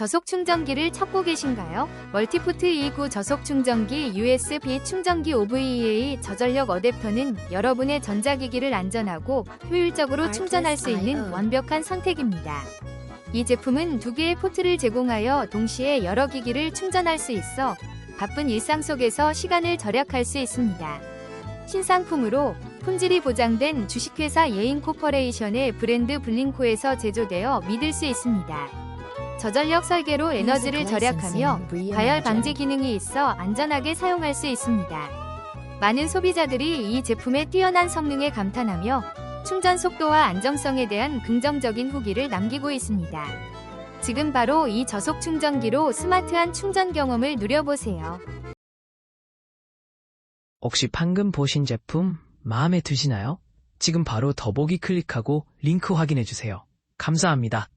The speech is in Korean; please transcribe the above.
저속 충전기를 찾고 계신가요? 멀티포트 29 저속 충전기 USB 충전기 OVA 저전력 어댑터는 여러분의 전자기기를 안전하고 효율적으로 충전할 수 있는 완벽한 선택입니다. 이 제품은 두 개의 포트를 제공하여 동시에 여러 기기를 충전할 수 있어 바쁜 일상 속에서 시간을 절약할 수 있습니다. 신상품으로 품질이 보장된 주식회사 예인코퍼레이션의 브랜드 블링코에서 제조되어 믿을 수 있습니다. 저전력 설계로 에너지를 절약하며 과열 방지 기능이 있어 안전하게 사용할 수 있습니다. 많은 소비자들이 이 제품의 뛰어난 성능에 감탄하며 충전 속도와 안정성에 대한 긍정적인 후기를 남기고 있습니다. 지금 바로 이 저속 충전기로 스마트한 충전 경험을 누려보세요. 혹시 방금 보신 제품 마음에 드시나요? 지금 바로 더보기 클릭하고 링크 확인해 주세요. 감사합니다.